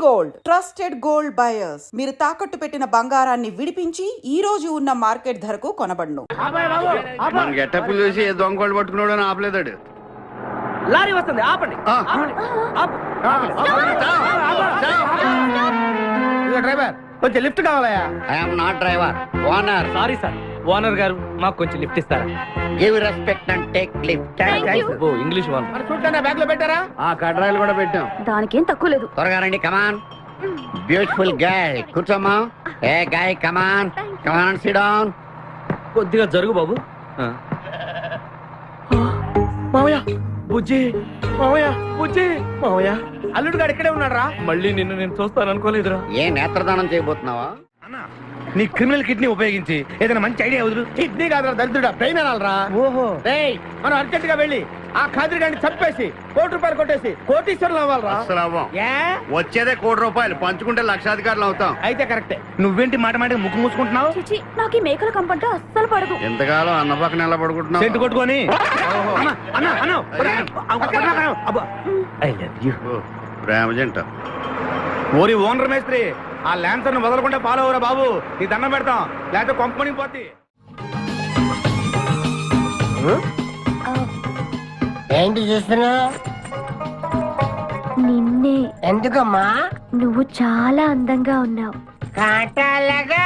Gold trusted gold buyers మీరు తాకట్టు పెట్టిన బంగారాన్ని విడిపించి ఈ రోజు ఉన్న మార్కెట్ ధరకు కొనబడును చూసి దొంగోళ్ళు పట్టుకున్నాడు ఆపలేదాడు లారీ వస్తుంది ఆపండి డ్రైవర్ కొంచెం lift కావాలయా I'm not driver owner sorry sir owner గారు మాకు కొంచెం లిఫ్ట్ ఇస్తారా? Give respect and take lift oh English owner. మరి చూడటానికి బ్యాగ్లో పెట్టారా? ఆ కడ్రాయిలు కూడా పెట్టాం. దానికేం తక్కువ లేదు. త్వరగా రండి కమాన్ బ్యూటిఫుల్ గాయ్ కూర్చోమ్మా. Hey guy come on come on sit down కొద్దిగా జరుగు బాబు. ఆ. మామయ్య బుజ్జి. మామయ్య బుజ్జి. మామయ్య అల్లుడు గారు ఇక్కడే ఉన్నాడు రా మళ్ళీ నిన్ను నేను చూస్తాను అనుకోలేదురా. ఏ నేత్రదానం చేయబోతున్నావా? అన్న నీ క్రిమినల్ కిడ్నీ ఉపయోగించి ఏదైనా మంచి ఐడియా వదులు కిడ్నీ కాదురా దరిద్రుడా బ్రెయిన్ అనాలరా ఓహో రేయ్ మనం అర్జెంట్గా వెళ్ళి ఆ ఖాదిరి గారిని చంపేసి కోటి రూపాయలు కొట్టేసి కోటీశ్వరులు అవ్వాలరా అసలు అవ్వం ఏ వచ్చేదే కోటి రూపాయలు పంచుకుంటే లక్షాధికారులు అవుతాం అయితే కరెక్టే నువ్వేంటి మాట మాట ముక్కు మూసుకుంటున్నావు చిచి నాకు ఈ మేకల కంపంటే అస్సలు పడదు ఎంతకాలం అన్న పక్కన ఎలా పడుకుంటున్నావు సెంటు కొట్టుకొని అన్న, అన్న, అన్న, అబ్బా. ప్రేమ జంట ఓరి ఓనర్ మేస్త్రి ఆ ల్యాన్సర్ను వదలకుండా ఫాలో అవరా బాబు. నీ దండం పెడతాం. లేకపోతే కొంపని పోతే ఏంటి చూస్తున్నా? నిన్నే. ఎందుకమ్మా? నువ్వు చాలా అందంగా ఉన్నావు. కాటాలగా.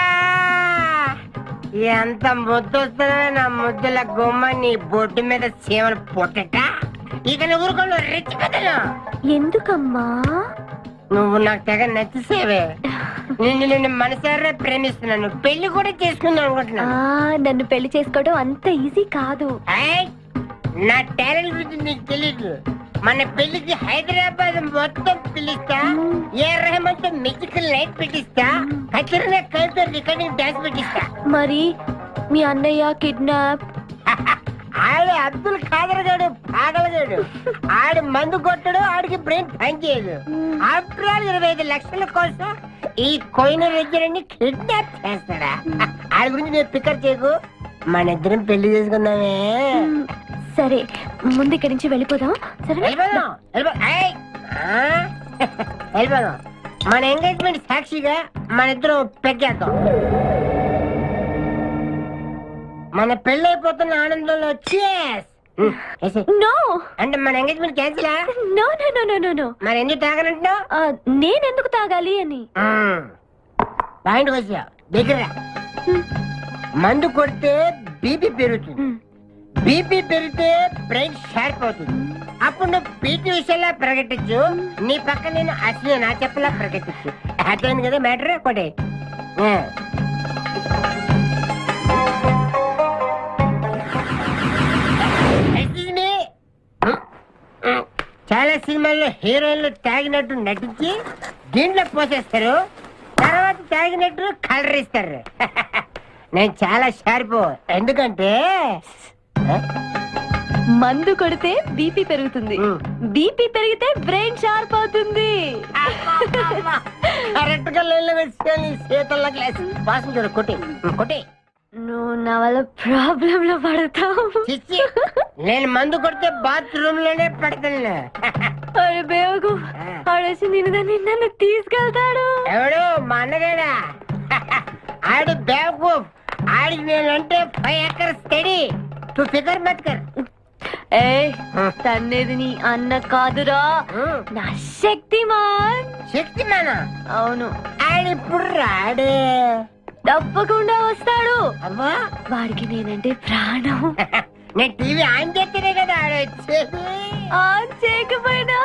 ఎంత ముద్దు వస్తుందో నా ముద్దుల గుమ్మ నీ బొడ్డు మీద చీమలు పొట్టట. ఇక నువ్వు ఎందుకమ్మా? నువ్వు నాకు తెగ నచ్చేసేవే. నిన్ను నిన్ను మనసారా ప్రేమిస్తున్నాను. పెళ్ళి కూడా చేసుకుందాం ఆ అనుకుంటున్నాను నన్ను పెళ్ళి చేసుకోవడం అంత ఈజీ కాదు. ఏయ్, నా టాలెంట్ గురించి నీకు తెలీదు. మన పెళ్ళికి హైదరాబాద్ మొత్తం పిలుస్తా. ఏ రెహమాన్తో మ్యూజికల్ నైట్ పెట్టిస్తా. కచరిన కలితో రికార్డింగ్ డాన్స్ పెట్టిస్తా. మరి మీ అన్నయ్య కిడ్నాప్. ఆడు అబ్దుల్ ఖాదర్ గాడు పాగలగాడు ఆడు మందు కొట్టడు ఆడికి బ్రెయిన్ పని చేయదు. ఆఫ్టర్ ఆల్ ఇరవై ఐదు లక్షల కోసం ఈ కోయిన రెడ్డిని కిడ్నాప్ చేస్తాడా? ఆడి గురించి నేను పికర్ చేయకు. మన ఇద్దరం పెళ్ళి చేసుకుందామే. సరే ముందు ఇక్కడి నుంచి వెళ్ళిపోదాం. సరే వెళ్ళిపోదాం వెళ్ళిపో- ఏయ్! ఆ? వెళ్ళిపోదాం. మన ఎంగేజ్మెంట్ సాక్షిగా మన ఇద్దరం పెగ్గేద్దాం. మన పెళ్ళి అయిపోతున్న ఆనందంలో వేసేయ్. నో! అంటే మన engagement cancel no no no no no no. మరి ఎందుకు తాగనంటున్నావు? తాగాలి అని. పాయింట్ వచ్చా దగ్గర మందు కొడితే బీపీ పెరుగుతుంది. బీపీ పెరిగితే బ్రెయిన్ షార్ప్ అవుతుంది. అప్పుడు నువ్వు పీటీ విషయంలో ప్రకటించు నీ పక్క నేను అసలు నా చెప్పలా ప్రకటించు అర్థమైంది కదా మ్యాటర్? ఒకటి చాలా సినిమాల్లో హీరోయిన్లు తాగినట్టు నటించి దీంట్లో పోసేస్తారు. తర్వాత తాగినట్టు కలర్ ఇస్తారు నేను చాలా షార్ప్. ఎందుకంటే? మందు కొడితే బీపీ పెరుగుతుంది. బీపీ పెరిగితే బ్రెయిన్ షార్ప్ అవుతుంది. కరెక్ట్గా లైన్లో శీతల గ్లాస్. వాసన చూడు కొట్టి కొట్టి. నువ్వు నా వల్ల ప్రాబ్లం లో పడతావు. చిచ్చి నేను మందు కొడితే బాత్రూమ్లోనే పడతాను అరే బేవకు ఆడేసి నిన్ను దాన్ని నన్ను తీసుకెళ్తాడు. ఎవడు? మా అన్నగాడా? ఆడు బేవకూఫ్ ఆడికి నేనంటే five acre study two figure మత్కర్ ఏ తన్నేది నీ అన్న కాదురా. నా శక్తిమాన్. శక్తిమాన? అవును. ఆడిప్పుడు రాడే. తప్పకుండా వస్తాడు. అమ్మా. వాడికి నేనంటే ప్రాణం. నేను టీవీ ఆన్ చేస్తేనే కదా ఆన్ చేయకపోయినా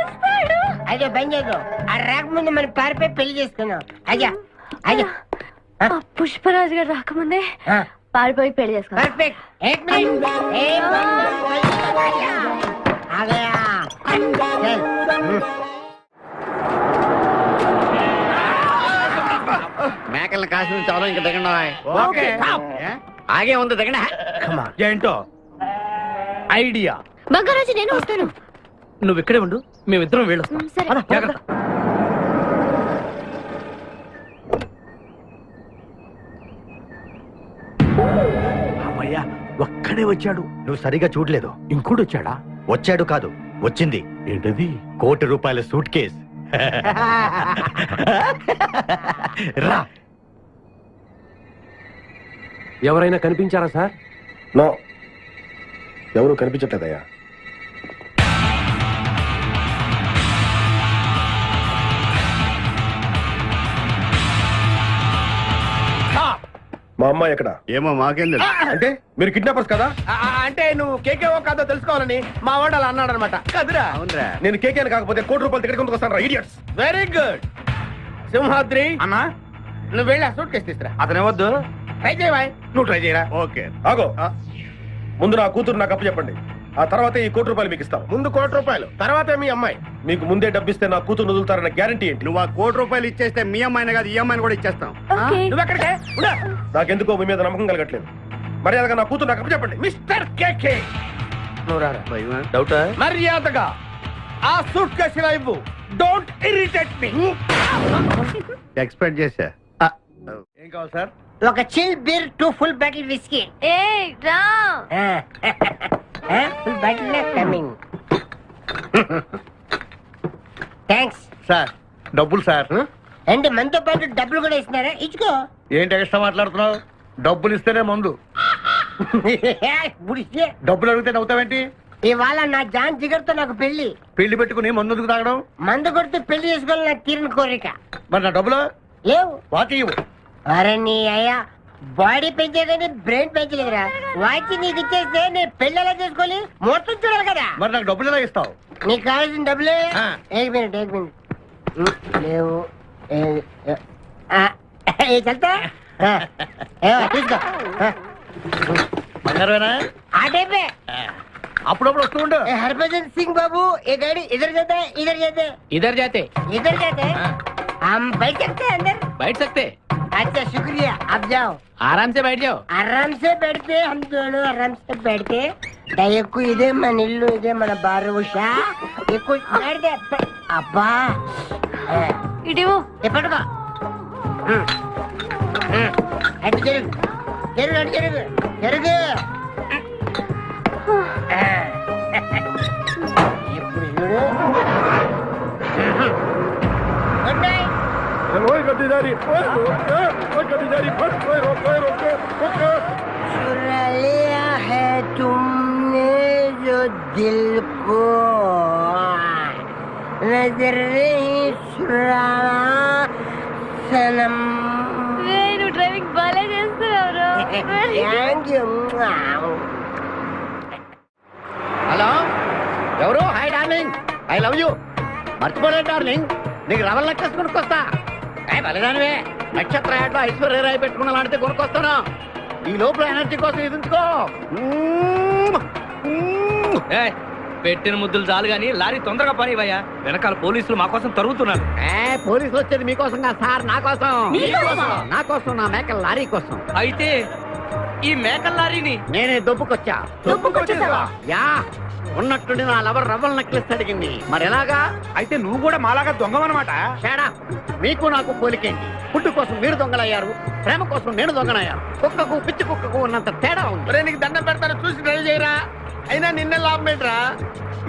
వస్తాడు. అదే బంద్ చేద్దాం ఆ రాకముందు మనం పారిపోయి పెళ్ళి చేసుకున్నాం అయ్యా అయ్యా. ఆ పుష్పరాజు గారు రాకముందే పారిపోయి పెళ్ళి చేసుకున్నాం పర్ఫెక్ట్ ఎయిట్ మేకల్ని కాసిన చాలా ఇంకా దిగండి ఓకే. ఏ? ఆగే ఉంది దిగండి. ఏంటో? ఐడియా. బంగారాజు నేను వస్తాను. నువ్వు ఇక్కడే ఉండు మేమిద్దరం వెళ్ళొస్తాం. జాగ్రత్త. అమ్మయ్యా ఒక్కడే వచ్చాడు. నువ్వు సరిగా చూడలేదు. ఇంకోటి వచ్చాడా వచ్చాడు కాదు వచ్చింది. ఏంటది? కోటి రూపాయల సూట్ కేస్. రా. ఎవరైనా కనిపించారా సార్? నో. ఎవరు కనిపించట్లేదయ్యా. మా అమ్మాయి ఎక్కడ? ఏమో మాకేం తెలుసు అంటే మీరు కిడ్నాపర్స్ కదా? ఆ, ఆ, అంటే నువ్వు కేకేఓ కాదో తెలుసుకోవాలని మా వాడు అలా అన్నాడు అనమాట కదురా. అవునరా. నేను కేకేని కాకపోతే కోటి రూపాయలు టికెట్ కొందుకు వస్తాను ఇడియట్స్ వెరీ గుడ్ సింహాద్రి అన్నా? నువ్వు వెళ్ళి ఆ సూట్ కేసు తీసుకురా. అతనే వద్దు ట్రై చేయవా నువ్వు ట్రై చేయరా? ఓకే. ఆగో. ముందు నా కూతురు నాకు అప్పు చెప్పండి. ఆ తర్వాత ఈ కోటి రూపాయలు మీకు ఇస్తాను ముందు కోటి రూపాయలు తర్వాత మీ అమ్మాయి. మీకు ముందే డబ్బిస్తే నా కూతురు వదులుతారన్న గ్యారంటీ ఏంటి? నువ్వు ఆ కోటి రూపాయలు ఇచ్చేస్తే మీ అమ్మాయిని కాదు ఈ అమ్మాయిని కూడా ఇచ్చేస్తాం. ఓకే. నువ్వు ఎక్కడికే? ఉండు. నాకెందుకో మీ మీద నమ్మకం కలగట్లేదు. మర్యాదగా నా కూతురు నాకు చెప్పండి. Mister K K. నువ్వు రారా? భయమా? డౌటా? మర్యాదగా ఆ సూట్ కేసు ఇవ్వు. డోంట్ ఇరిటేట్ మీ ఎక్స్పెక్ట్ చేశా. ఏం కావాలి సార్? ఒక chill beer two full bottle whisky. ఏ రా. కమింగ్ థ్యాంక్స్ సార్ డబ్బులు సార్ అంటే మనతో పాటు డబ్బులు కూడా ఇస్తున్నారా? ఇచ్చుకో. ఏంటి ఎక్స్ట్రా మాట్లాడుతున్నావు? డబ్బులు ఇస్తేనే మందు. డబ్బులు అడిగితే నవ్వుతావేంటి? ఇవాళ నా జాన్ జిగర్తో నాకు పెళ్ళి పెళ్ళి పెట్టుకుని మందు ఎందుకు తాగడం? మందు కొడితే పెళ్ళి చేసుకోవాలని నాకు తీరిన కోరిక. మరి నా డబ్బులు? లేవు వాకి అరే నీ అయ్యా బాడీ పెంచేదని బ్రెయిన్ పెంచలేదురా వాచి నీకు ఇచ్చేస్తే నేను పెళ్లి ఎలా చేసుకోవాలి మొత్తం చూడాలి కదా మరి నాకు డబ్బులు ఎలా ఇస్తావు నీకు కావాల్సిన డబ్బులే ఆ. ఏక్ మినిట్ ఏక్ మినిట్ ఉమ్, లేవు ఏ- ఏ- ఆ, ఏ చల్తా ఆ, ఏ, తీసుకో ఆ, బంగారమేనా ఆ టైపే అప్పుడప్పుడు వస్తూ ఉండు ए, हरभजन सिंह बाबू ये गाड़ी इधर जाता है इधर जाता है ఇద్దరు జాతే इधर जाता है हम बैठ सकते हैं अंदर బయట సక్తే अच्छा शुक्रिया आप जाओ आराम से बैठ जाओ आराम से बैठते हम दोनों आराम से बैठते దయకు ఇదే మన ఇల్లు ఇదే మన బారు ఎక్కువ అబ్బా ఇడివు అటు అటు ఓయ్ గడ్డిదారి ఓయ్, ఓయ్, ఓయ్ గడ్డిదారి ఓయ్, ఓయ్, ఓయ్, ఓయ్, ఓయ్, ఓయ్. चुरा लिया है तुमने जो दिल को नजर नहीं चुराना सनम రే నువ్వు డ్రైవింగ్ బాగా చేస్తున్నావు Thank you. హలో ఎవరు hi darling I love you మర్చిపోలేదు డార్లింగ్ నీకు రవల్ నెక్లెస్ కొనుక్కొస్తా ఏ బలిదానివే నక్షత్ర యాడ్లో ఐశ్వర్య రాయ్ పెట్టుకున్న లాంటిది కొనుక్కొస్తాను. ఈ లోపల ఎనర్జీ కోసం ఎదుంచుకో ఏయ్, పెట్టిన ముద్దులు చాలు గాని లారీ తొందరగా పని ఇవ్వయ్యా వెనకాల పోలీసులు మా కోసం తరుగుతున్నారు. ఏ పోలీసులు వచ్చేది మీకోసం కాదు సార్ నా కోసం. నా కోసం నా మేకల లారీ కోసం. అయితే ఈ మేకల లారీని నేనే దొబ్బుకొచ్చా? యా. ఉన్నట్టుండి నా లవర్ రవ్వల్ నెక్లెస్ అడిగింది. మరి ఎలాగా? అయితే నువ్వు కూడా మాలాగా దొంగవన్నమాట తేడా మీకు నాకు పోలికేంటి? ఫుడ్ కోసం మీరు దొంగలయ్యారు ప్రేమ కోసం నేను దొంగనయ్యాను. కుక్కకు పిచ్చి కుక్కకు ఉన్నంత తేడా ఉంది. నీకు దండం పెడతాను చూసి డ్రైవ్ చేయరా? అయినా నిన్న లాభం ఏంట్రా?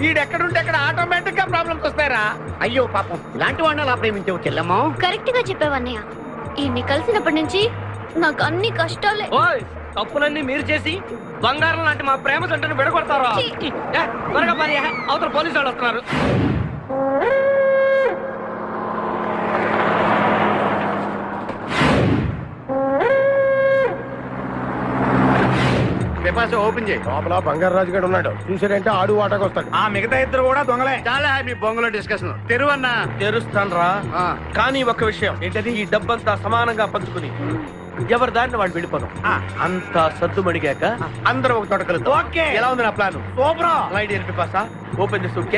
ఈడెక్కడుంటే అక్కడ ఆటోమేటిక్గా ప్రాబ్లమ్స్ వస్తాయరా. అయ్యో పాపం. ఇలాంటి వాడిని అలా ప్రేమించవు చెల్లెమ్మో? కరెక్ట్గా చెప్పావన్నయ్య. ఈయన్ని కలిసినప్పటి నుంచి నాకు అన్ని కష్టాలే. ఓయ్ తప్పులన్నీ మీరు చేసి బంగారం లాంటి మా ప్రేమ జంటను విడగొడతారా? త్వరగా పని అవతల పోలీసు వాళ్ళు వస్తున్నారు. ఓపెన్ చేయి. లోపల బంగారు రాజు గారు ఉన్నాడు ఆడు వాటకు వస్తాడు. ఆ మిగతా ఇద్దరు కూడా దొంగలే. చాలా మీ బొంగులో డిస్కషన్ తెరువన్నా తెరుస్తాను రా ఆ. కానీ ఒక విషయం. ఏంటది? ఈ డబ్బంతా సమానంగా పంచుకుని. ఎవరి దారిని వాడు వెళ్ళిపోదాం. అంతా సద్దు మడిగాక అందరం ఒక తోట కలుద్దాం. ఓకే. ఎలా ఉంది నా ప్లాన్? సూపర్. లైట్ ఎరిపి పాసా ఓపెన్ ది సూట్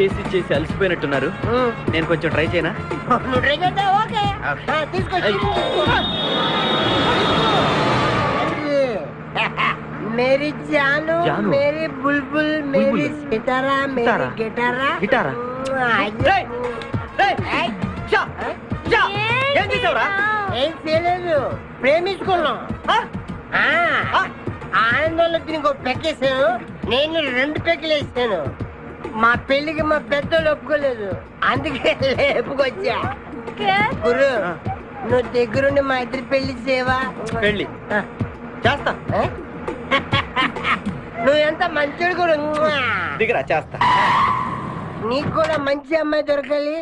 చేసి చేసి అలసిపోయినట్టున్నారు. నేను కొంచెం ట్రై చేయనా? ఓకే. మేరీ మేరీ మేరీ ప్రేమించుకున్నాం. ఆ? ఆనందంలో దీనికి ఒక పెక్కేసాను నేను రెండు పెక్కలు వేసాను. మా పెళ్ళికి మా పెద్దలు ఒప్పుకోలేదు. అందుకే లేపుకొచ్చా. గురు నువ్వు దగ్గరుండి మా ఇద్దరి పెళ్ళి చేయవా? పెళ్ళి. ఆ, చేస్తా? నువ్వు ఎంత మంచోడు కూడా దిగరా చేస్తా. నీకు కూడా మంచి అమ్మాయి దొరకాలి.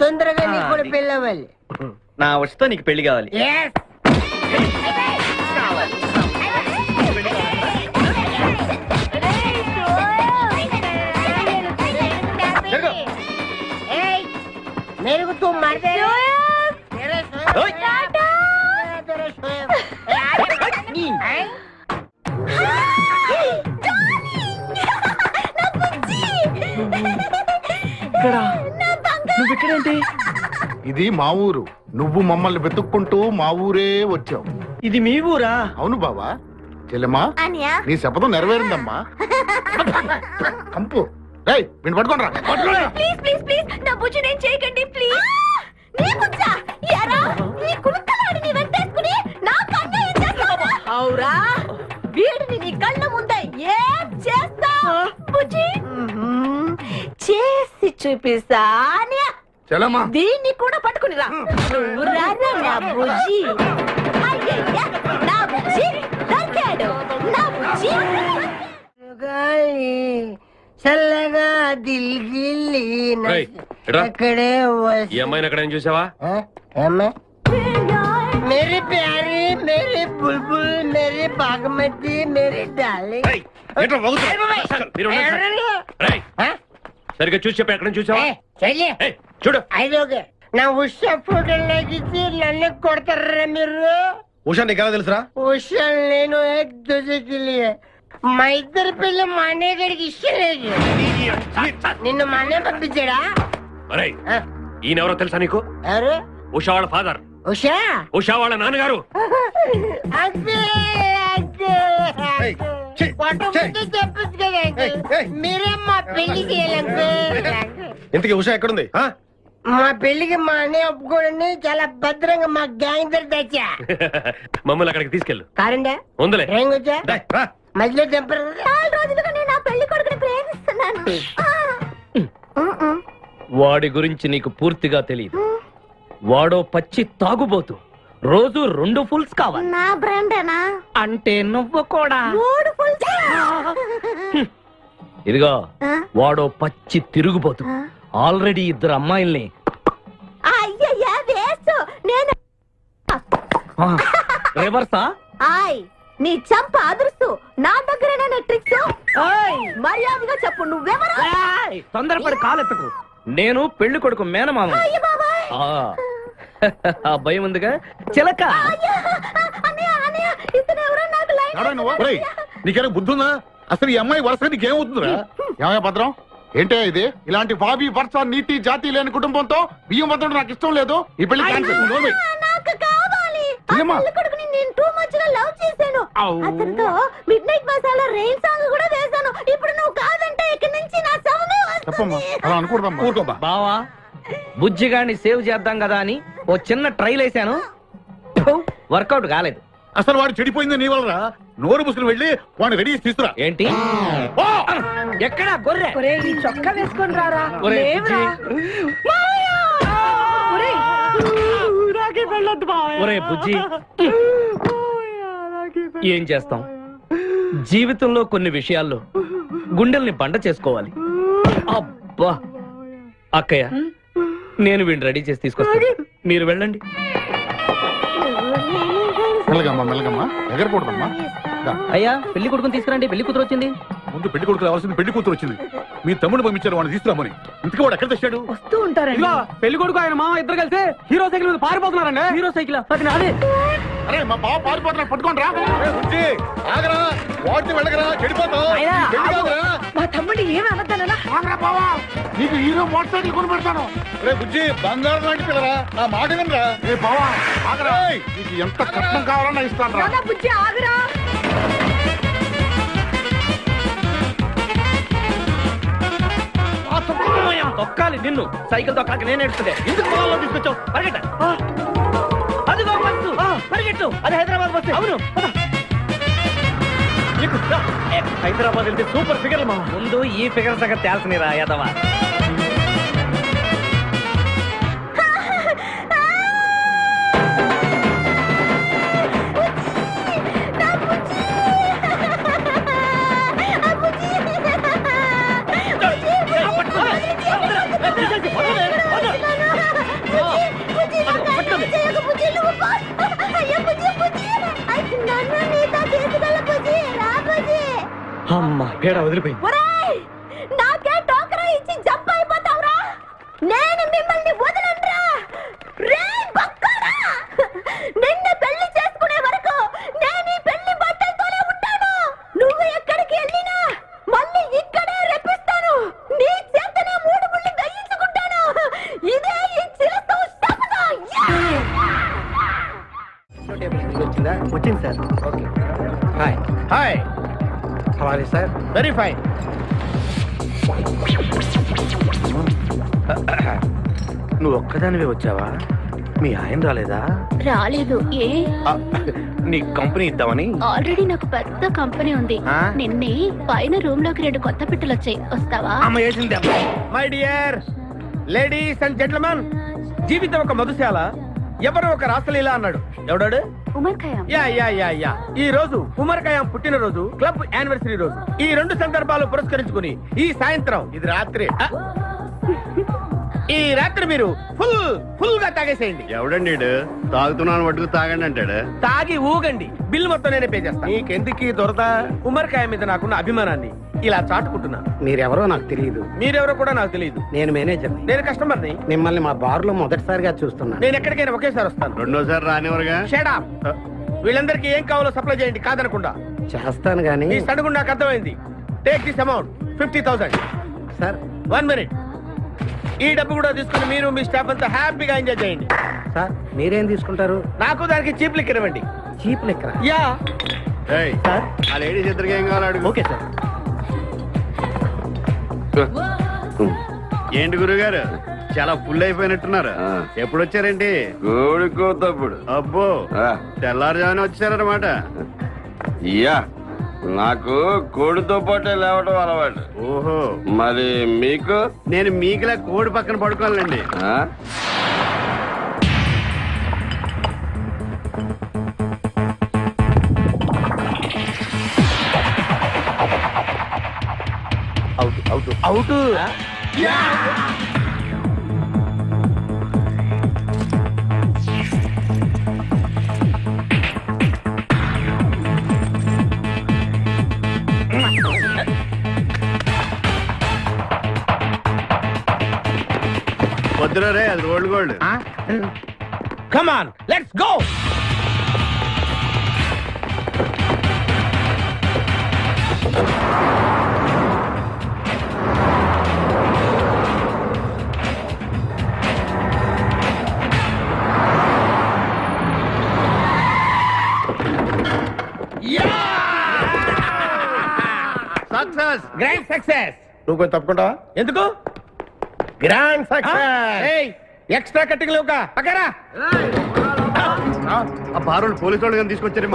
తొందరగా నీకు కూడా పెళ్ళి అవ్వాలి నా వచ్చతో నీకు పెళ్ళి కావాలి. ఇది మా ఊరు. నువ్వు మమ్మల్ని వెతుక్కుంటూ మా ఊరే వచ్చావు. ఇది మీ ఊరా? అవును బావా. చెల్లెమ్మా నీ శపథం నెరవేరిందమ్మా. కంపు. రేయ్ వీణ్ పట్టుకోండి రా. Please please please. నా బుజ్జి నేను చేయకండి ప్లీజ్. నీ బుజ్జా? యారా ఈ కులుక్కలాడి నీ వెంటేసుకుని నా కన్న ఏం చేస్తావు అవురా. వీడిని నీ కళ్ళ ముందే ఏం బుజ్జి? చేసి చూపిస్తా దీన్ని కూడా పట్టుకుని రా. నువ్వు రారా నా బుజ్జి. అయ్యయ్య, నా బుజ్జి దొరికాడు. నా బుజ్జి గాలి దిల్ చూసావా? సరిగ్గా చూసి చెప్పు ఎక్కడ చూసావా? చూడు. అయితే నా ఉషా ఫోటోలు నాకు నన్ను కొడతారా మీరు? ఉషా నీకు ఎలా తెలుసురా? ఉషా నేను మా ఇద్దరి పిల్ల మా అన్నయ్య గడికి ఇష్టం లేదు. నిన్ను మా అన్నయ్య పంపించాడా? ఆ, ఈయన ఎవరో తెలుసా నీకు? ఎవరు? ఉషా వాళ్ళ ఫాదర్. ఉషా? ఉషా వాళ్ళ నాన్నగారు. అంకుల్, అంకుల్, ఛీ, పట్టుకుంటే చెప్పొచ్చు కదా అంకుల్. ఏయ్. మీరే మా పెళ్ళి చేయాలి అంకుల్. ఇంతకీ ఉషా ఎక్కడుంది? ఆ? మా పెళ్ళికి మా అన్నయ్య ఒప్పుకోండి చాలా భద్రంగా మా గ్యాంగ్ దగ్గర తెచ్చా. మమ్మల్ని అక్కడికి తీసుకెళ్ళు. కారండా? ఉందిలే. ఏం వచ్చా దా, రా. మధ్యలో తెంపరు నాలుగు రోజులుగా నేను నా పెళ్ళి కొడుకుని ప్రేమిస్తున్నాను. వాడి గురించి నీకు పూర్తిగా తెలియదు. వాడో పచ్చి తాగుబోతు. రోజు రెండు ఫుల్స్ కావాలి. నా బ్రాండేనా? అంటే నువ్వు కూడా. మూడు ఫుల్ ఇదిగో వాడో పచ్చి తిరుగుబోతు. ఆల్రెడీ ఇద్దరు అమ్మాయిల్ని. అయ్యయ్యా వేస్ట్ నేను రివర్సా? ఆయ్ నీ చంప అదురుస్తూ నా దగ్గరేనా ట్రిక్స్ మర్యాదగా చెప్పు నువ్వెవరు? ఏయ్, తొందరపడి కాలెత్తకు. నేను పెళ్ళి కొడుకు మేనమామ అయ్య బాబాయ్! ఆ, ఆ భయం ఉందిగా? చిలక! నీకేనా బుద్ధి ఉందా అసలు ఈ అమ్మాయి వరుసగా నీకేమవుతుందిరా ఏమయ్య భద్రం? ఏంటే ఇది? ఇలాంటి బాబీ వరుస నీతి జాతి లేని కుటుంబంతో బియ్యం వద్దడం నాకు ఇష్టం లేదు. ఈ పెళ్ళి కొడుకుని నేను టూ మచ్గా లవ్ చేశాను. అతనితో midnight masala rain song కూడా వేశాను. ఇప్పుడు నువ్వు కాదంటే ఇక్కడి నుంచి నా అలా అనుకూడదమ్మా. బావా సేవ్ చేద్దాం కదా అని ఓ చిన్న ట్రైల్ వేసాను వర్కౌట్ కాలేదు. అసలు వాడు చెడిపోయింది నీ వల్లరా నోరు ముసుకుని వెళ్ళి వాడిని రెడీ చేసి తీసుకురా. ఏంటి! ఎక్కడా గొర్రె? చొక్కా వేసుకొని రారా? ఒరేయ్, లేవురా. ఒరేయ్, ఒరే బుజ్జి. ఏం చేస్తాం? జీవితంలో కొన్ని విషయాల్లో గుండెల్ని బండ చేసుకోవాలి. అబ్బా! అక్కయ్య నేను వీడిని రెడీ చేసి తీసుకొస్తాను. మీరు వెళ్ళండి. మెల్లగమ్మా మెల్లగమ్మా. ఎగరకూడదమ్మా దా, అయ్యా పెళ్ళి కొడుకుని తీసుకురండి. పెళ్ళి కూతురు వచ్చింది. ముందు పెళ్ళి కొడుకు రావాల్సింది పెళ్ళి కూతురు వచ్చింది. మీ తమ్ముడు పంపించారు వాడిని తీసుకురామని. ఇంతకీ వాడు ఎక్కడ తెచ్చాడు? వస్తూ ఉంటారండి. పెళ్ళి కొడుకు ఆయన మామ ఇద్దరు కలిసి హీరో సైకిల్ మీద పారిపోతున్నారండి. Hero cycle? అది నాదే అరే మా బావ పారిపోతున్నాడు పట్టుకోండి రా. ఆగరా వాడిని వెళ్ళగరా చెడిపోతావు. నాయనా, పెళ్ళి ఆగు. కాదురా. మా తమ్ముడిని ఏమి అనద్దనా ఆగరా బావా. నీకు హీరో మోటార్ సైకిల్ కొని పెడతాను రే బుజ్జి బంగారం లాంటి పిల్లరా? నా మాట వినరా? ఏ బావా ఆగరా. నీకు ఎంత కట్నం కావాలన్నా ఇస్తాను రా. బుజ్జి ఆగురా. తొక్కాలి నిన్ను. సైకిల్ తొక్కాక నేను ఎడుతుండే ఎందుకు పొలంలో తీసుకొచ్చావు? పరిగెట్ట అదిగో బస్సు. పరిగెట్టు అది హైదరాబాద్ బస్సు. అవును. హైదరాబాద్ వెళ్తే సూపర్ ఫిగర్ మా ముందు ఈ ఫిగర్ సగం తేల్సనిరా యాదవా. పేడ వదిలిపోయింది. ఒరేయ్! నాకే టోకరా ఇచ్చి జంప్ అయిపోతావురా. నేను మిమ్మల్ని వదలనురా. రే బక్కడా. నిన్ను పెళ్ళి చేసుకునే వరకు నేను ఈ పెళ్ళి బట్టలతోనే ఉంటాను. నువ్వు ఎక్కడికి వెళ్ళినా మళ్ళీ ఇక్కడే రెప్పిస్తాను. నీ చేతనే మూడు ముళ్ళు దయించుకుంటాను ఇదే ఈ చిరతో శపథం వచ్చింది సార్. ఓకే. హాయ్. హాయ్. హవాలి సార్ వెరీ ఫైన్ నువ్వు ఒక్కదానివే వచ్చావా? మీ ఆయన రాలేదా? రాలేదు. ఏ? ఆ, నీ కంపెనీ ఇద్దామని? ఆల్రెడీ నాకు పెద్ద కంపెనీ ఉంది. ఆ? నిన్నే పైన రూమ్లోకి రెండు కొత్త పిట్టలు వచ్చాయి. వస్తావా? అమ్మ వేసింది my dear ladies and gentlemen జీవితం ఒక మధుశాల. ఎవరు ఒక రాసలీల అన్నాడు. ఎవడాడు? Umar yeah yeah yeah yeah. ఈ రోజు ఉమర్ ఖయాం పుట్టినరోజు క్లబ్ యానివర్సరీ రోజు. ఈ రెండు సందర్భాలు పురస్కరించుకుని ఈ సాయంత్రం ఇది రాత్రి ఆ, ఈ రాత్రి మీరు ఫుల్ ఫుల్గా తాగేసేయండి. ఎవడండి ఈడు? తాగుతున్నాను పట్టుకు తాగండి అంటాడు. తాగి ఊగండి. బిల్ మొత్తం నేనే పే చేస్తాను నీకెందుకు దొరద? ఉమర్ ఖయాం మీద నాకున్న అభిమానాన్ని ఇలా చాటుకుంటున్నాను మీరెవరో నాకు తెలియదు. మీరెవరో కూడా నాకు తెలియదు. నేను మేనేజర్ని నేను కస్టమర్ని మిమ్మల్ని మా బార్లో మొదటిసారిగా చూస్తున్నా నేను ఎక్కడికైనా ఒకేసారి వస్తాను. రెండోసారి రానివరుగా షేడా వీళ్ళందరికీ ఏం కావాలో సప్లై చేయండి కాదనకుండా. చేస్తాను గానీ. ఈ సడుగు నాకు అర్థమైంది. Take this amount fifty thousand sir. One minute ఈ డబ్బు కూడా తీసుకుని మీరు మీ స్టాఫ్ అంతా హ్యాపీగా ఎంజాయ్ చేయండి. సార్ మీరేం తీసుకుంటారు? నాకు దానికి చీప్ లిక్కర్ ఇవ్వండి. Cheap liquor? యా. ఏయ్, ఆ లేడీస్ ఇద్దరికి ఏం కావాలి అడుగు. Okay sir. ఏంటి గురుగారు? చాలా ఫుల్ అయిపోయినట్టున్నారు ఎప్పుడు వచ్చారేంటి కోడికో తప్పుడు అబ్బో తెల్లారుజామున వచ్చారన్నమాట. ఇయ్యా నాకు కోడితో పాటే లేవటం అలవాటు. ఓహో. మరి మీకు? నేను మీకులా కోడి పక్కన పడుకోవాలండి. అవుట్. వద్దురా రే అది rolled gold come on let's go grand success నువ్వు కొంచెం తప్పుకుంటావా? ఎందుకు? గ్రాండ్ సక్సెస్ ఎక్స్ట్రా కట్టింగ్ లేవుగా పక్కరా. ఆ బారోళ్ళు పోలీసు వాళ్ళు కానీ తీసుకొచ్చారు.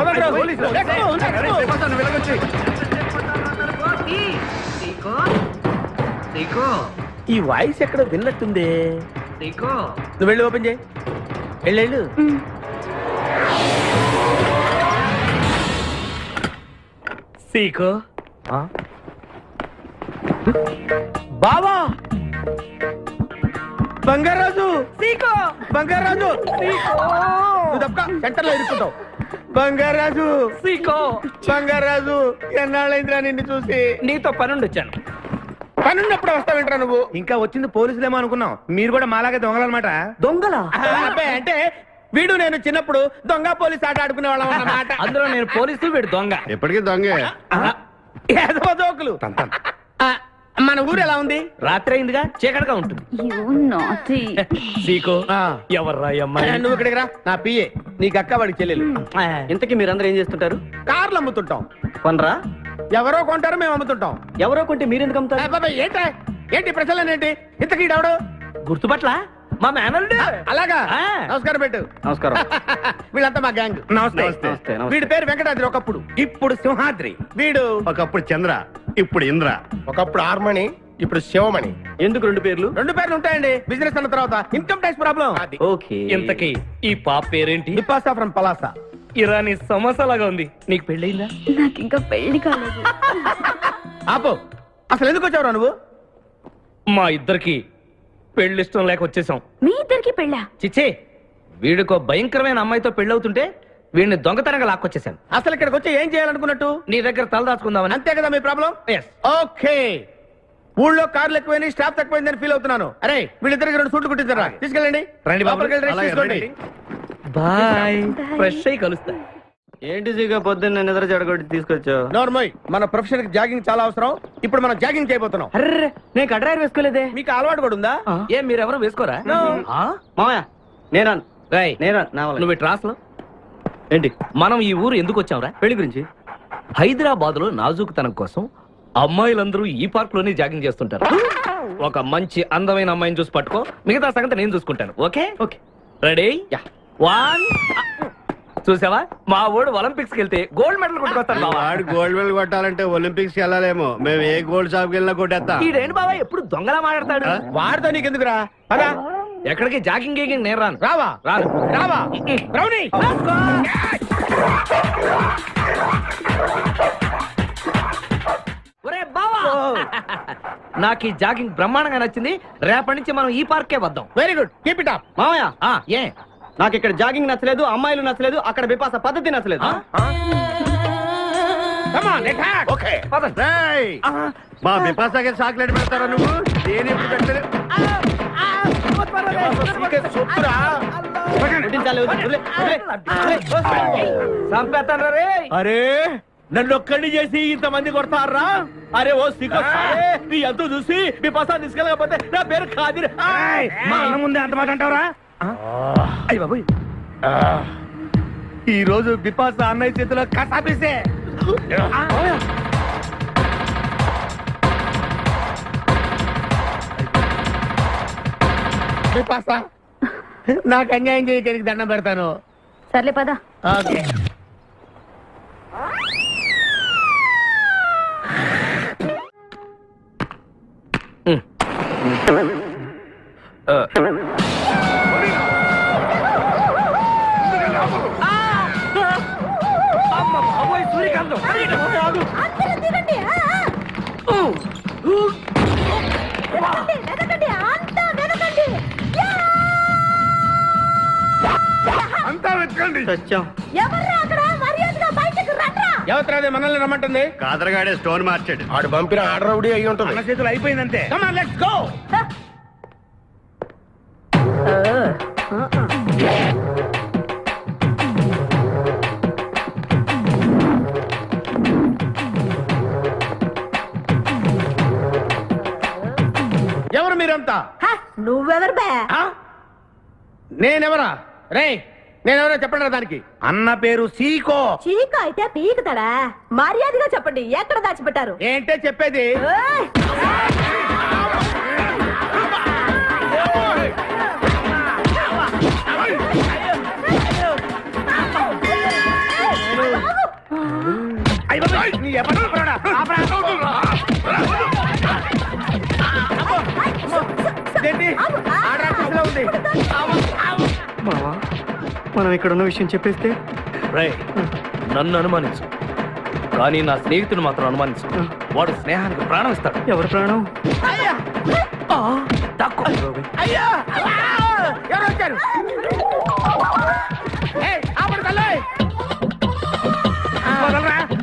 ఈ వాయిస్ ఎక్కడ విన్నట్టుంది? నువ్వు వెళ్ళి ఓపెన్ చేయి. వెళ్ళు వెళ్ళు. సీకో బావా! బంగారాజు సీకో! బంగారాజు సీకో! నువ్వు తప్పక సెంటర్లో ఇరుక్కుంటావు. బంగారాజు సీకో! బంగారాజు ఎన్నాళ్ళైందిరా నిన్ను చూసి? నీతో పనుండి వచ్చాను పని ఉన్నప్పుడు వస్తావేంట్రా నువ్వు? ఇంకా వచ్చింది పోలీసులేమో అనుకున్నాం. మీరు కూడా మాలాగే దొంగలన్నమాట దొంగల? అబ్బాయి అంటే వీడు నేను చిన్నప్పుడు దొంగ పోలీస్ ఆట ఆడుకునే వాళ్ళం అన్నమాట. అందులో నేను పోలీసు వీడు దొంగ. ఎప్పటికీ దొంగే. ఏదో జోకులు. ఆ, మన ఊరు ఎలా ఉంది? రాత్రి అయిందిగా చీకటిగా ఉంటుంది. సీకో ఎవర్రా ఈ అమ్మాయి? నువ్వు ఇక్కడికి రా. నా పిఏ నీకు అక్క వాడికి చెల్లెలు. ఇంతకీ మీరందరూ ఏం చేస్తుంటారు? కార్లు అమ్ముతుంటాం. కొనరా? ఎవరో కొంటారు మేము అమ్ముతుంటాం. ఎవరో కొంటే మీరెందుకు అమ్ముతారు? బాబాయ్ ఏంటా ఏంటి ప్రశ్నలు ఏంటి ఇంతకీ ఈడెవడు? గుర్తుపట్ల మా మేనల్డ్ అలాగా. నమస్కారం పెట్టు. నమస్కారం. వీళ్ళంతా మా గ్యాంగ్. నమస్తే. వీడి పేరు వెంకటాద్రి ఒకప్పుడు. ఇప్పుడు సింహాద్రి. వీడు ఒకప్పుడు చంద్ర ఇప్పుడు ఇంద్ర. ఒకప్పుడు ఆర్మణి ఇప్పుడు శివమణి. ఎందుకు రెండు పేర్లు? రెండు పేర్లు ఉంటాయండి. బిజినెస్ అన్న తర్వాత ఇన్కమ్ ట్యాక్స్ ప్రాబ్లం ఓకే. ఇంతకీ ఈ పాప పేరేంటి? బిపాసా ఫ్రమ్ పలాసా. ఇరానీ సమస్య లాగా ఉంది. నీకు పెళ్ళయిందా? నాకు ఇంకా పెళ్ళి కాలేదు. ఆపు. అసలు ఎందుకు వచ్చావురా నువ్వు? మా ఇద్దరికి పెళ్ళి ఇష్టం లేక వచ్చేసాం. మీ ఇద్దరికి పెళ్ళా? చిచ్చే వీడికో భయంకరమైన అమ్మాయితో పెళ్ళవుతుంటే వీడిని దొంగతనంగా లాక్కొచ్చేసాను అసలు ఇక్కడికి వచ్చి ఏం చేయాలనుకున్నట్టు? నీ దగ్గర తలదాచుకుందామని. అంతే కదా మీ ప్రాబ్లం? Yes. ఓకే. ఊళ్ళో కార్లు ఎక్కువైంది స్టాఫ్ తక్కువైందని ఫీల్ అవుతున్నాను. అరే వీళ్ళిద్దరికి రెండు సూట్లు కుట్టించారా? తీసుకెళ్ళండి. రండి బాబు. బాయ్ ఫ్రెష్ అయ్యి కలుస్తా ఏంటి సీగా పొద్దున్న నిద్ర చెడగొట్టి తీసుకొచ్చావు. నోర్మోయ్ మన ప్రొఫెషన్కి జాగింగ్ చాలా అవసరం. ఇప్పుడు మనం జాగింగ్ చేయబోతున్నాం. అర్రే నేను కడ్రాయర్ వేసుకోలేదే. మీకు అలవాటు కూడా ఉందా? ఏం మీరెవరు వేసుకోరా? మామయ్య నేనా రేయ్, నేనా నా వల్ల. నువ్వు ట్రాస్లో ఏంటి? మనం ఈ ఊరు ఎందుకు వచ్చాంరా పెళ్ళి గురించి. హైదరాబాద్లో నాజూకుతనం కోసం అమ్మాయిలందరూ ఈ పార్క్లోనే జాగింగ్ చేస్తుంటారు. ఒక మంచి అందమైన అమ్మాయిని చూసి పట్టుకో. మిగతా సంగతి నేను చూసుకుంటాను. Okay? Okay. Ready? Yeah. One చూసావా? మా ఊడు ఒలింపిక్స్కి వెళ్తే గోల్డ్ మెడల్ బావా. వాడు గోల్డ్ మెడల్ కొట్టాలంటే ఒలింపిక్స్కి వెళ్ళాలేమో. మేము ఏ గోల్డ్ షాప్కి వెళ్ళినా కొట్టేస్తాం. ఈడేంటి బావా ఎప్పుడు దొంగలా మాట్లాడతాడు? వాడితో నీకెందుకురా? అదా ఎక్కడికి? జాగింగ్ గీగింగ్ నేను రాను. రావా? రాను. రావా? ఒరే బావా! నాకు ఈ జాగింగ్ బ్రహ్మాండంగా నచ్చింది. రేపటి నుంచి మనం ఈ పార్కే వద్దాం. Very good keep it up మామయ్య ఆ, ఏ? నాకు ఇక్కడ జాగింగ్ నచ్చలేదు అమ్మాయిలు నచ్చలేదు అక్కడ బిపాస పద్ధతి నచ్చలేదు! మా బిపాసాకి చాక్లెట్ పెడతారా నువ్వు? పెట్టలేదు అరే నన్ను ఒక్కడిని చేసి ఇంతమంది కొడతారా? అరే ఓ సిగ్గు నీ ఎంత చూసి మీ పసా తీసుకెళ్ళకపోతే నా పేరు ఖాదిర్. మా అన్న ముందే అంత మాట అంటావరా? అయ్యి బాబు ఈ రోజు బిపాస అన్నయ్య చేతిలో కసాపిస్తే బిపాస నాకు అన్యాయం చేయడానికి దండం పెడతాను. సర్లే పదా. ఓకే. అమ్మ వెతకండి సత్యం. ఎవర్రా అక్కడ? మర్యాదగా బయటకు రండ్రా. ఎవరిది మనల్ని రమ్మంటుంది? కాదరగాడే స్టోన్ మార్చాడు. ఆడు పంపిన ఆర్డర్ రౌడీ అయి ఉంటుంది. మన చేతులు అయిపోయిందంటే లెట్స్ గో ఎవరు మీరంతా? హ, నువ్వెవరు బే? నేనెవరా? రే నేనెవరో చెప్పండి రా దానికి. అన్న పేరు సీకో. చీక అయితే పీకుతాడా? మర్యాదగా చెప్పండి ఎక్కడ దాచిపెట్టారు? ఏంటే చెప్పేది? ఏయ్! అయ్య బాబోయ్, నీ ఎవరు ఎవరా? ఆపరా. ఇదేంటి? ఆర్డర్ ఆఫీసులో ఉంది. మనం ఇక్కడ ఉన్న విషయం చెప్పేస్తే? రేయ్, నన్ను అనుమానించు. కానీ నా స్నేహితుడు మాత్రం అనుమానించు. వాడు స్నేహానికి ప్రాణం ఇస్తాడు. ఎవరి ప్రాణం.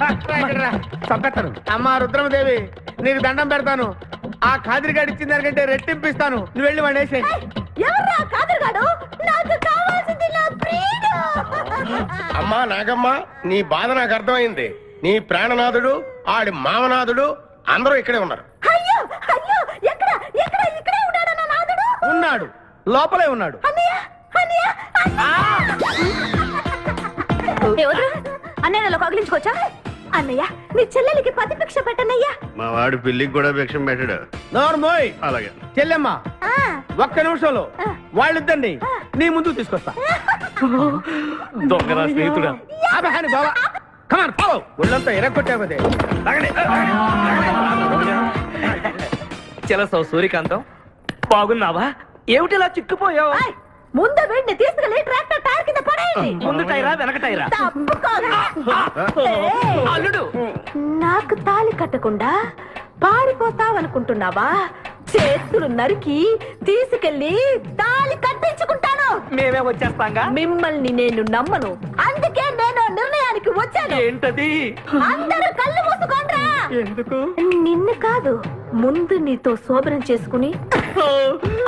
రా, రా, రా. చంపేస్తాను అమ్మా రుద్రమదేవి నీకు దండం పెడతాను. ఆ కాదిరిగాడి ఇచ్చిన దానికంటే రెట్టింపిస్తాను నువ్వు వెళ్ళి వాడిని వేసేయ్. ఎవర్రా కాదరుగాడు నాకు కావాల్సింది నా ప్రియుడు అమ్మా నాగమ్మ నీ బాధ నాకు అర్థమైంది. నీ ప్రాణనాథుడు ఆడి మామనాథుడు అందరూ ఇక్కడే ఉన్నారు. అయ్యో అయ్యో ఎక్కడ ఎక్కడ ఇక్కడే ఉన్నాడు నా నాదుడు ఉన్నాడు. లోపలే ఉన్నాడు. అన్నయ్యలో కగిలించుకోవచ్చా? అన్నయ్య నీ చెల్లెలికి పతి భిక్ష పెట్టనయ్యా. మా వాడు కూడా భిక్షం పెట్టాడు. నోర్మోయ్ అలాగే. చెల్లెమ్మ ఆ, ఒక్క నిమిషంలో వాళ్ళిద్దరిని నీ ముందు తీసుకొస్తా. దొంగరా స్నేహితుడా? బావా. కమాన్ ఫాలో ఒళ్ళంతా ఎరగొట్టావదే సూర్యకాంతం. బాగున్నావా? ఏమిటిలా చిక్కుపోయావు? ముందు వీడిని తీసుకెళ్ళి ట్రాక్టర్ టైర్ కింద పడేయండి. ముందు టైరా వెనక టైరా? అల్లుడు! నాకు తాళి కట్టకుండా పారిపోతావనుకుంటున్నావా? చేతులు నరికి తీసుకెళ్ళి తాళి కట్టించుకుంటాను. మేమే వచ్చేస్తాంగా? మిమ్మల్ని నేను నమ్మను. అందుకే నేను నిర్ణయానికి వచ్చాను. ఏంటది? అందరూ కళ్ళు మూసుకోండ్రా. ఎందుకు? నిన్ను కాదు ముందు నీతో శోభనం చేసుకుని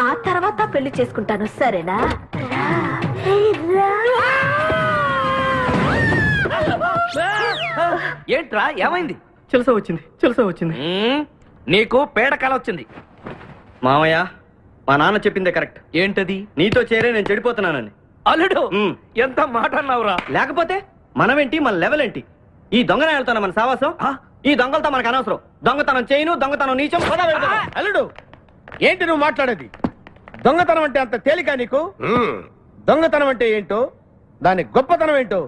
ఆ తర్వాత పెళ్ళి చేసుకుంటాను సరేనా. ఏంట్రా ఏమైంది? చిలస వచ్చింది చిలస వచ్చింది. నీకు పేడ కల వచ్చింది. మామయ్య మా నాన్న చెప్పిందే కరెక్ట్. ఏంటది? నీతో చేరే నేను చెడిపోతున్నానని. అల్లుడు. ఎంత మాట అన్నావురా? లేకపోతే మనమేంటి మన లెవెల్ ఏంటి ఈ దొంగన వెళ్తాను మన సావాసం? ఈ దొంగలతో మనకు అనవసరం. దొంగతనం చేయను దొంగతనం నీచం పద వెళ్దాం. అల్లుడు! ఏంటి నువ్వు మాట్లాడేది? దొంగతనం అంటే అంత తేలిక నీకు. దొంగతనం అంటే ఏంటో? దాని గొప్పతనం ఏంటో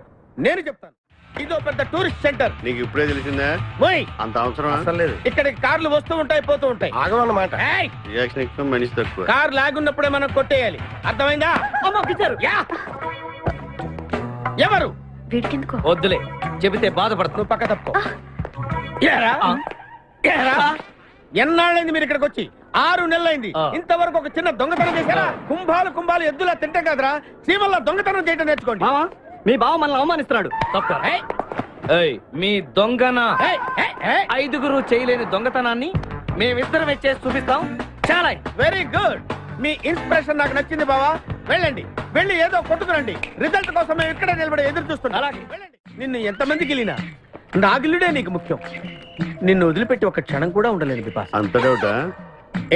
నేను చెప్తాను. ఇదో పెద్ద టూరిస్ట్ సెంటర్. నీకు ఇప్పుడే తెలిసిందా? మోయ్. అంత అవసరం లేదు. ఇక్కడికి కార్లు వస్తూ ఉంటాయి పోతూ ఉంటాయి. ఆగమన్నమాట ఏయ్! రియాక్షన్ ఎక్కువ మనిషి తక్కువ. కార్ లాగున్నప్పుడే మనం కొట్టేయాలి. అర్థమైందా? యా! ఎవరు? వీడికెందుకు? వద్దులే. చెబితే బాధపడుతు నువ్వు పక్క తప్పుకో. ఏరా? ఏరా? ఎన్నాళ్ళైంది మీరు ఇక్కడికి వచ్చి? ఆరు నెలలైంది. ఆ. ఇంతవరకు ఒక చిన్న దొంగతనం చేశారా? కుంభాలు కుంభాలు ఎద్దులా తింటాం కదరా? చీమల్లా దొంగతనం చేయడం నేర్చుకోండి. మామ మీ బావ మనల్ని అవమానిస్తున్నాడు. ఏయ్, మీ దొంగన. ఐదుగురు చేయలేని దొంగతనాన్ని మేమిద్దరం చేసి చూపిస్తాం? చాలా వెరీ గుడ్ మీ ఇన్స్పిరేషన్ నాకు నచ్చింది బావా. వెళ్ళండి. వెళ్ళి ఏదో కొట్టుకురండి. రిజల్ట్ కోసం మేము ఇక్కడే నిలబడి ఎదురు చూస్తున్నాం అలాగే. వెళ్ళండి. నిన్ను ఎంతమందికి వెళ్ళినా నా గిల్లుడే నీకు ముఖ్యం. నిన్ను వదిలిపెట్టి ఒక క్షణం కూడా ఉండలేను బిపాస్. అంత డౌటా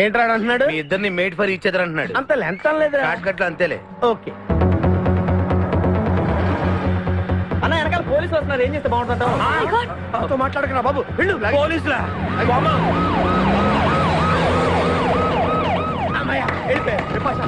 ఏంట్రా అంటున్నాడు? మీ ఇద్దరిని మేడ్ ఫర్ ఈచ్ అదర్ అంటున్నాడు. అంత లెంత లేదు షార్ట్ కట్లో అంతేలే. ఓకే అన్న వెనకాల పోలీసు వస్తున్నారు. ఏం చేస్తే బాగుంటుంటావు నాతో మాట్లాడకరా బాబు. వెళ్ళు పోలీసులా? అమ్మయ్య, వెళ్ళిపోయారు. బిపాసా,